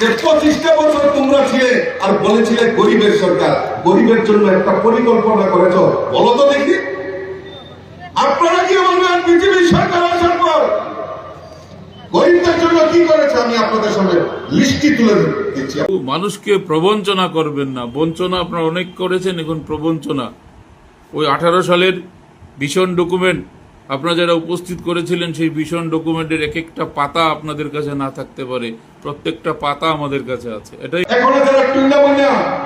যে পঁচিশটা বছর তোমরা ছিলে আর বলেছিলে গরিবের সরকার। গরিবের জন্য একটা পরিকল্পনা করেছ। বলো তো দেখি। আপনারা কি বলবেন পৃথিবীর সরকার আসার পর গরিবদের জন্য কি করেছে? আমি আপনাদের সামনে লিস্টি তুলে দিচ্ছি। মানুষকে প্রবঞ্চনা করবেন না। বঞ্চনা আপনারা অনেক করেছেন, এখন প্রবঞ্চনা। ওই আঠারো সালের ভীষণ ডকুমেন্ট আপনারা যারা উপস্থিত করেছিলেন, সেই ভীষণ ডকুমেন্টের এক একটা পাতা আপনাদের কাছে না থাকতে পারে। প্রত্যেকটা পাতা আমাদের কাছে আছে। এটাই এখন যারা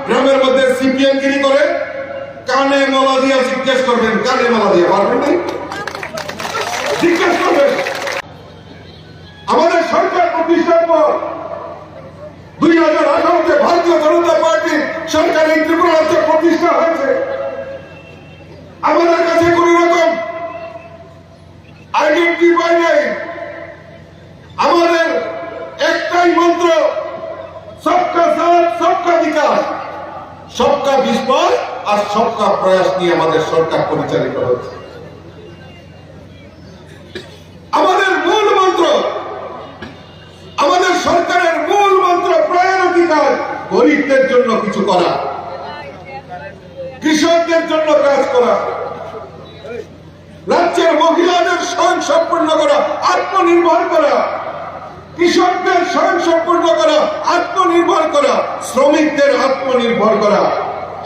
গ্রামের মধ্যে সিপিএম গিরি করে, কানে মালা দিয়া জিজ্ঞেস করবেন, কানে মালা দিয়া, পারবেন নাই? জিজ্ঞেস করবেন। আমাদের সরকার প্রতিষ্ঠার পর দুই হাজার আঠারোতে ভারতীয় জনতা সরকার ত্রিপুরা প্রতিষ্ঠা হয়েছে। আমাদের কাছে কোন রকম আইডেন্টিফাই নেই আমাদের একটাই মন্ত্র সবকা সাথ বিকাশ সবকা বিস্ময় আর সবকা প্রয়াস নিয়ে আমাদের সরকার পরিচালিত হচ্ছে। আমাদের মূল মন্ত্র, আমাদের সরকারের মূল মন্ত্র প্রায়োরিটি কাজ গরিবদের জন্য কিছু করা, কৃষকদের জন্য কাজ করা, রাজ্যের মহিলাদের স্বয়ং সম্পূর্ণ করা, আত্মনির্ভর করা। কৃষকদের স্বয়ং সম্পূর্ণ করা, আত্মনির্ভর করা, শ্রমিকদের আত্মনির্ভর করা,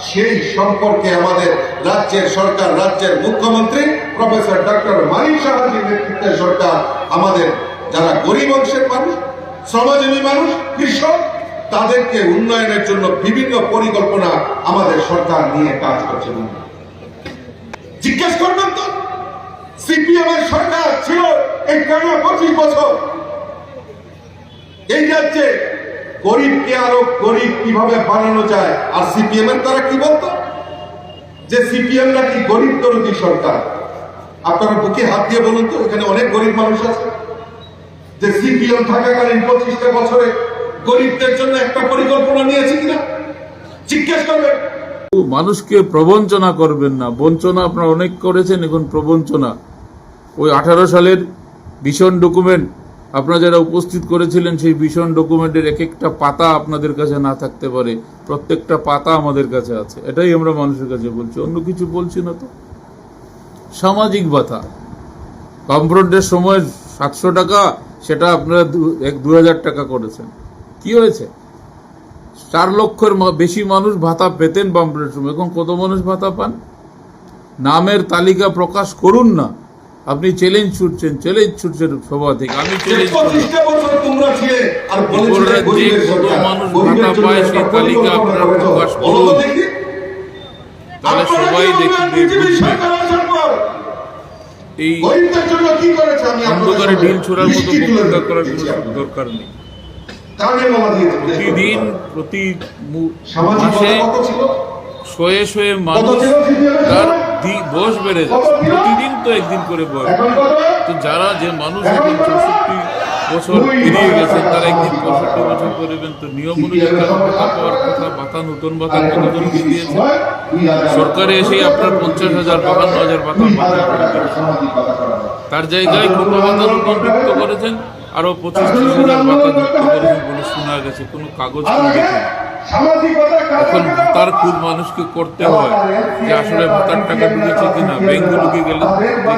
সেই সম্পর্কে আমাদের রাজ্যের সরকার, রাজ্যের মুখ্যমন্ত্রী প্রফেসর ডক্টর মানিক সাহাজির নেতৃত্বের সরকার আমাদের যারা গরিব অংশের মানুষ, শ্রমজীবী মানুষ, কৃষক, তাদেরকে উন্নয়নের জন্য বিভিন্ন পরিকল্পনা আমাদের সরকার নিয়ে কাজ করছে। জিজ্ঞেস করবেন তো সিপিএম এর সরকার ছিল এই টানা পঁচিশ বছর? এই রাজ্যে গরিবকে আরও গরিব কীভাবে বানানো যায়? আর সিপিএম এর তারা কি বলতো? যে সিপিএম নাকি গরিব দরদি সরকার। আপনারা বুকে হাত দিয়ে বলুন তো, এখানে অনেক গরিব মানুষ আছে। যে সিপিএম থাকাকালীন পঁচিশটা বছরে গরিবদের জন্য একটা পরিকল্পনা নিয়েছে কিনা? জিজ্ঞেস করবেন। মানুষকে প্রবঞ্চনা করবেন না। বঞ্চনা আপনারা অনেক করেছেন, এখন প্রবঞ্চনা। ওই আঠারো সালের ভীষণ ডকুমেন্ট আপনারা যারা উপস্থিত করেছিলেন সেই ভীষণ ডকুমেন্টের এক একটা পাতা আপনাদের কাছে না থাকতে পারে, প্রত্যেকটা পাতা আমাদের কাছে আছে। এটাই আমরা মানুষের কাছে বলছি, অন্য কিছু বলছি না তো। সামাজিক ভাতা। বামফ্রন্টের সময় সাতশো টাকা, সেটা আপনারা এক দু টাকা করেছেন। কি হয়েছে? চার লক্ষের বেশি মানুষ ভাতা পেতেন বামফ্রন্টের সময়। এখন কত মানুষ ভাতা পান? নামের তালিকা প্রকাশ করুন না। আপনি চ্যালেঞ্জ ছুটছেন চ্যালেঞ্জ ছুটছেন সভা থেকে আমি চ্যালেঞ্জ। মানুষ ভাতা পায় সেই তালিকা পরিকল্পনা আপনারা প্রকাশ করুন। তাহলে সবাই দেখবে, এই অন্ধকারে ঢিল ছোড়ার মতো বক্তৃতা করার কোনো দরকার নেই। প্রতিদিন প্রতি মাসে শয়ে শয়ে মানুষ তার বয়স বেড়ে যাচ্ছে প্রতিদিন তো একদিন করে বয়স। তো যারা যে মানুষ এখন চৌষট্টি বছর পেরিয়ে গেছেন তারা একদিন পঁয়ষট্টি বছর করবেন তো নিয়ম অনুযায়ী ভাতা পাওয়ার কথা ভাতা নতুন ভাতা কতজনকে দিয়েছে? সরকারে এসে আপনার পঞ্চাশ হাজার বাহান্ন হাজার ভাতা তার জায়গায় কত ভাতা নতুন যুক্ত করেছেন। আরও পঁচিশ ত্রিশ হাজার ভাতা যুক্ত করেছেন বলে শোনা গেছে। কোনো কাগজ কোনো দেখি এখন ভাতার খুব মানুষকে করতে হয় যে আসলে ভাতার টাকা ঢুকেছে কিনা ব্যাংকগুলোকে গেলে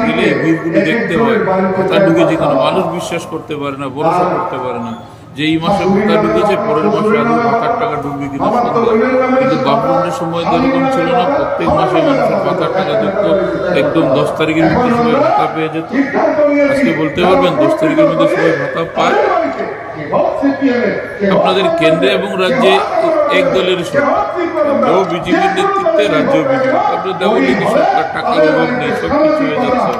গেলে বিলগুলো দেখতে হয় ভাতা ঢুকেছে কিনা মানুষ বিশ্বাস করতে পারে না ভরসা করতে পারে না যে এই মাসে ভাতা ঢুকেছে পরের মাসে আদৌ ভাতার টাকা ঢুকবে কিনা কিন্তু গভর্নমেন্টের সময় তো এরকম ছিল না প্রত্যেক মাসে মানুষের ভাতার টাকা যুক্ত একদম দশ তারিখের মধ্যে সবাই ভাতা পেয়ে যেত। আজকে বলতে পারবেন দশ তারিখের মধ্যে সবাই ভাতা পায়। আপনাদের কেন্দ্রে এবং রাজ্যে এক দলের বিজেপির নেতৃত্বে রাজ্য বিজেপি। সরকার টাকার অভাব নেই সব কিছু হয়ে যাচ্ছে।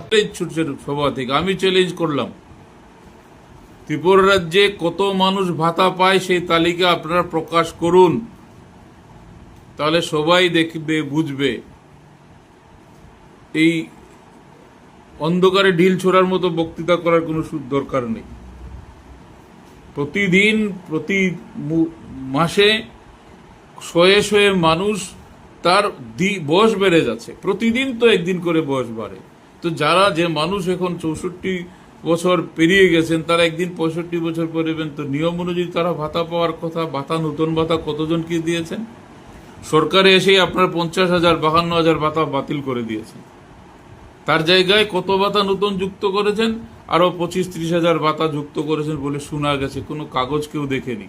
চ্যালেঞ্জ ছুটছে সভা থেকে আমি চ্যালেঞ্জ করলাম। ত্রিপুরা রাজ্যে কত মানুষ ভাতা পায় সেই তালিকা আপনারা প্রকাশ করুন। তাহলে সবাই দেখবে, বুঝবে। এই অন্ধকারে ঢিল ছোড়ার মতো বক্তৃতা করার কোনো দরকার নেই। প্রতিদিন, প্রতি মাসে শয়ে শয়ে মানুষ তার বয়স বেড়ে যাচ্ছে। প্রতিদিন তো একদিন করে বয়স বাড়ে। তো যারা, যে মানুষ এখন চৌষট্টি বছর পেরিয়ে গেছেন, তারা একদিন পঁয়ষট্টি বছর পড়বেন, তো নিয়ম অনুযায়ী তারা ভাতা পাওয়ার কথা, ভাতা, নতুন ভাতা কতজনকে দিয়েছেন? সরকারে এসেই আপনার পঞ্চাশ হাজার, বাহান্ন হাজার ভাতা বাতিল করে দিয়েছেন। তার জায়গায় কত ভাতা নতুন যুক্ত করেছেন? আরও পঁচিশ, ত্রিশ হাজার ভাতা যুক্ত করেছেন বলে শোনা গেছে। কোনো কাগজ কেউ দেখেনি।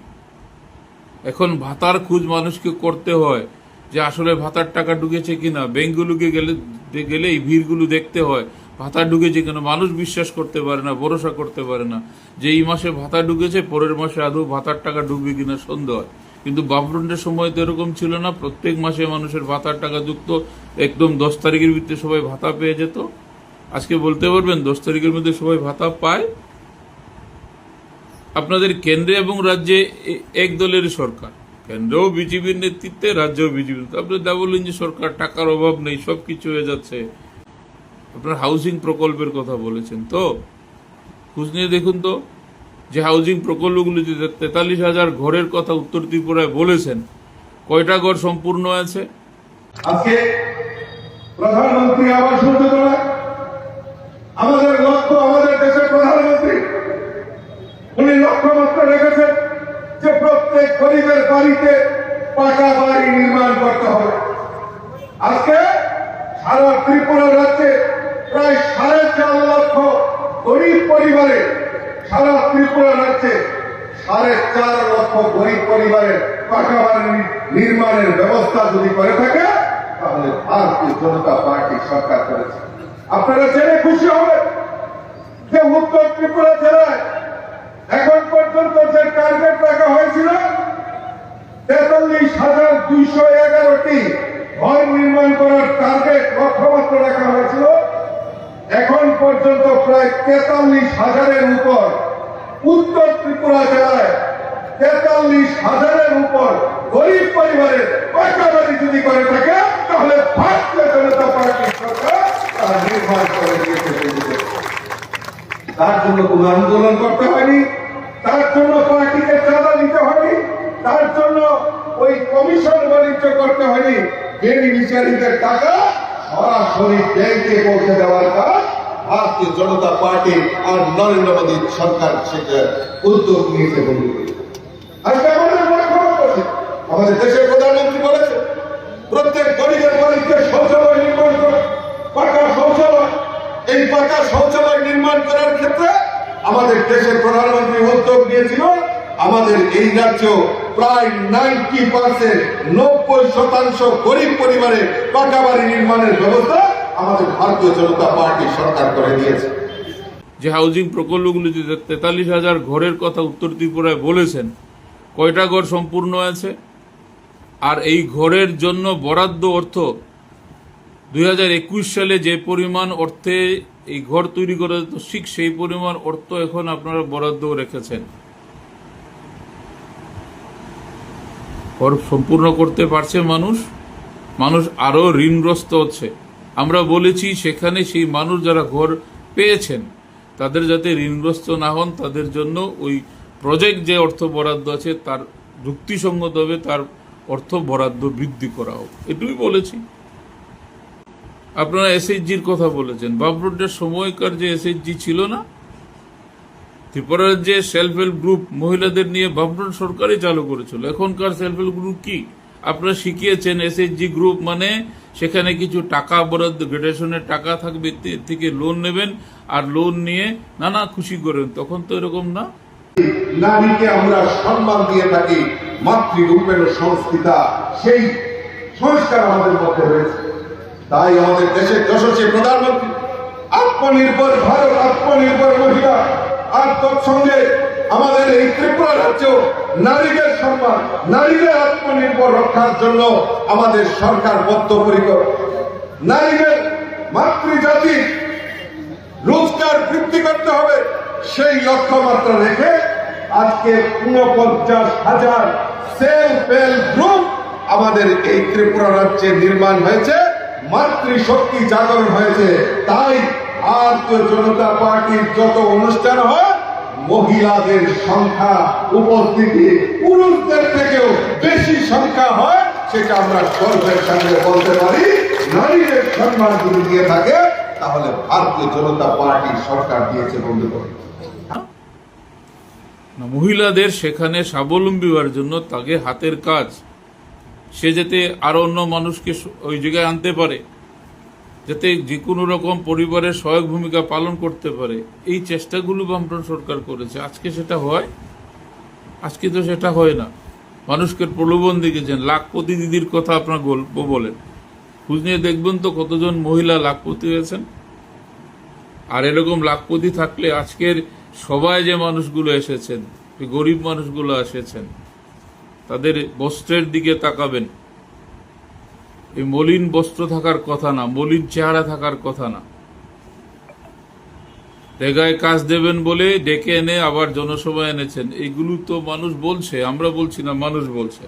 এখন ভাতার খুঁজ মানুষকে করতে হয় যে আসলে ভাতার টাকা ঢুকেছে কিনা। ব্যাংকগুলোকে গেলে গেলে এই ভিড়গুলো দেখতে হয়। ভাতা ঢুকেছে কেন? মানুষ বিশ্বাস করতে পারে না, ভরসা করতে পারে না যে এই মাসে ভাতা ঢুকেছে, পরের মাসে আদৌ ভাতার টাকা ঢুকবে কিনা সন্দেহ হয়। কিন্তু বামফ্রন্টের সময় তো এরকম ছিল না। প্রত্যেক মাসে মানুষের ভাতার টাকা যুক্ত। একদম দশ তারিখের ভিতরে সবাই ভাতা পেয়ে যেত। আজকে বলতে পারবেন, দশ তারিখের মধ্যে সবাই ভাতা পায়। আপনাদের কেন্দ্রে এবং রাজ্যে এক দলের সরকার। কেন্দ্রেও বিজেপির নেতৃত্বে, রাজ্যেও বিজেপি। যা বললেন যে সরকার টাকার অভাব নেই সব কিছু হয়ে যাচ্ছে। আপনার হাউসিং প্রকল্পের কথা বলেছেন তো? খোঁজ নিয়ে দেখুন তো। যে হাউজিং প্রকল্পগুলি যে তেতাল্লিশ হাজার ঘরের কথা উত্তর ত্রিপুরায় বলেছেন, কয়টা ঘর সম্পূর্ণ আছে? আজকে প্রধানমন্ত্রী আবাস যোজনা আমাদের লক্ষ্য আমাদের দেশের প্রধানমন্ত্রী, উনি লক্ষ্যমাত্র রেখেছেন যে প্রত্যেক গরিবের বাড়িতে পাকা বাড়ি নির্মাণ করতে হবে। আজকে সারা ত্রিপুরা রাজ্যে প্রায় সাড়ে চার লক্ষ গরিব পরিবারে সারা ত্রিপুরা রাজ্যে সাড়ে চার লক্ষ গরিব পরিবারের পাকা বাড়ি নির্মাণের ব্যবস্থা যদি করে থাকে, তাহলে ভারতীয় জনতা পার্টি সরকার করেছে। আপনারা জেনে খুশি হবে যে উত্তর ত্রিপুরা জেলায় এখন পর্যন্ত যে টার্গেট রাখা হয়েছিল, তেতাল্লিশ হাজার দুইশো এগারোটি ঘর নির্মাণ করার টার্গেট লক্ষ্যমাত্রা রাখা হয়েছিল। এখন পর্যন্ত প্রায় তেতাল্লিশ হাজারের উপর উত্তর ত্রিপুরা জেলায় তেতাল্লিশ হাজারের উপর গরিব পরিবারের বাড়ি যদি করে থাকে, তাহলে ভারতীয় জনতা পার্টির সরকার তা নির্মাণ করে দিয়েছে তার জন্য কোনো আন্দোলন করতে হয়নি, তার জন্য পার্টিকে চাঁদা দিতে হয়নি, তার জন্য ওই কমিশন বাণিজ্য করতে হয়নি বেনিফিশিয়ারিদের টাকা সরাসরি ব্যাংকে পৌঁছে দেওয়ার কাজ ভারতীয় জনতা পার্টি আর নরেন্দ্র মোদী সরকার সেটা উদ্যোগ নিয়েছে আমাদের দেশের প্রধানমন্ত্রী বলেছে প্রত্যেক গরিবের বাড়িতে শৌচালয় নির্মাণ করে। পাকা শৌচালয়, এই পাকা শৌচালয় নির্মাণ করার ক্ষেত্রে আমাদের দেশের প্রধানমন্ত্রী উদ্যোগ নিয়েছিল। আমাদের এই রাজ্য প্রায় নাইনটি পার্সেন্ট নব্বই শতাংশ গরিব পরিবারে পাকা বাড়ি নির্মাণের ব্যবস্থা আমাদের ভারতীয় জনতা পার্টি সরকার করে দিয়েছে। যে হাউজিং প্রকল্পগুলি যে তেতাল্লিশ হাজার ঘরের কথা উত্তর ত্রিপুরায় বলেছেন, কয়টা ঘর সম্পূর্ণ আছে? আর এই ঘরের জন্য বরাদ্দ অর্থ, দুই হাজার একুশ সালে যে পরিমাণ অর্থে এই ঘর তৈরি করা যেত, ঠিক সেই পরিমাণ অর্থ এখন আপনারা বরাদ্দ রেখেছেন। ঘর সম্পূর্ণ করতে পারছে মানুষ মানুষ আরও ঋণগ্রস্ত হচ্ছে। আমরা বলেছি সেখানে সেই মানুষ যারা ঘর পেয়েছেন, তাদের যাতে ঋণগ্রস্ত না হন, তাদের জন্য ওই প্রজেক্ট যে অর্থ বরাদ্দ আছে, তার যুক্তিসঙ্গতভাবে তার অর্থ বরাদ্দ বৃদ্ধি করা হোক। এটুকুই বলেছি। আপনারা এসএইচজির কথা বলেছেন। বাবরোডের সময়কার যে এসএইচজি ছিল না, ত্রিপুরার যে সেলফ হেল্প গ্রুপ মহিলাদের নিয়ে বামফ্রন্ট সরকারই চালু করেছিল। এখনকার সেলফ হেল্প গ্রুপ কি? আপনারা শিখিয়েছেন এসএইচজি গ্রুপ মানে সেখানে কিছু টাকা বরাদ্দ গ্রেডেশনের টাকা থাকবে থেকে লোন নেবেন আর লোন নিয়ে নানা খুশি করেন। তখন তো এরকম না? নারীকে আমরা সম্মান দিয়ে থাকি, মাতৃরূপের সংস্কৃতা, সেই সংস্কার আমাদের মধ্যে রয়েছে। তাই আমাদের দেশের যশস্বী প্রধানমন্ত্রী, আত্মনির্ভর ভারত, আত্মনির্ভর মহিলা, আর তৎসঙ্গে আমাদের এই ত্রিপুরা রাজ্য নারীদের সম্মান, নারীদের আত্মনির্ভর রক্ষার জন্য আমাদের সরকার বদ্ধপরিকর। নারীদের মাতৃজাতি রোজগার বৃদ্ধি করতে হবে, সেই লক্ষ্যমাত্রা রেখে আজকে উনপঞ্চাশ হাজার সেলফ গ্রুপ আমাদের এই ত্রিপুরা রাজ্যে নির্মাণ হয়েছে, মাতৃশক্তি জাগরণ হয়েছে। তাই ভারতীয় জনতা পার্টির যত অনুষ্ঠান হয় মহিলাদের সংখ্যা উপস্থিতি পুরুষদের থেকেও বেশি সংখ্যা হয়, সেটা আমরা গর্বের সঙ্গে বলতে পারি। নারীদের সম্মান যদি দিয়ে থাকে, তাহলে ভারতীয় জনতা পার্টির সরকার দিয়েছে বন্ধু মহিলাদের সেখানে স্বাবলম্বী হওয়ার জন্য তাকে হাতের কাজ সে যাতে আরও অন্য মানুষকে ওই জায়গায় আনতে পারে। যাতে যে কোনো রকম পরিবারের সহায়ক ভূমিকা পালন করতে পারে। এই চেষ্টাগুলো বামফ্রন্ট সরকার করেছে। আজকে সেটা হয়? আজকে তো সেটা হয় না। মানুষকে প্রলোভন দেখেছেন লাখপতি দিদির কথা আপনার গল্প বলেন। খোঁজ নিয়ে দেখবেন তো কতজন মহিলা লাখপতি হয়েছেন। আর এরকম লাখপতি থাকলে আজকের সবাই যে মানুষগুলো এসেছেন গরিব মানুষগুলো এসেছেন, তাদের বস্ত্রের দিকে তাকাবেন। এই মলিন বস্ত্র থাকার কথা না, মলিন চেহারা থাকার কথা না। রেগায় কাজ দেবেন বলে ডেকে এনে আবার জনসভায় এনেছেন। এইগুলো তো মানুষ বলছে, আমরা বলছি না, মানুষ বলছে।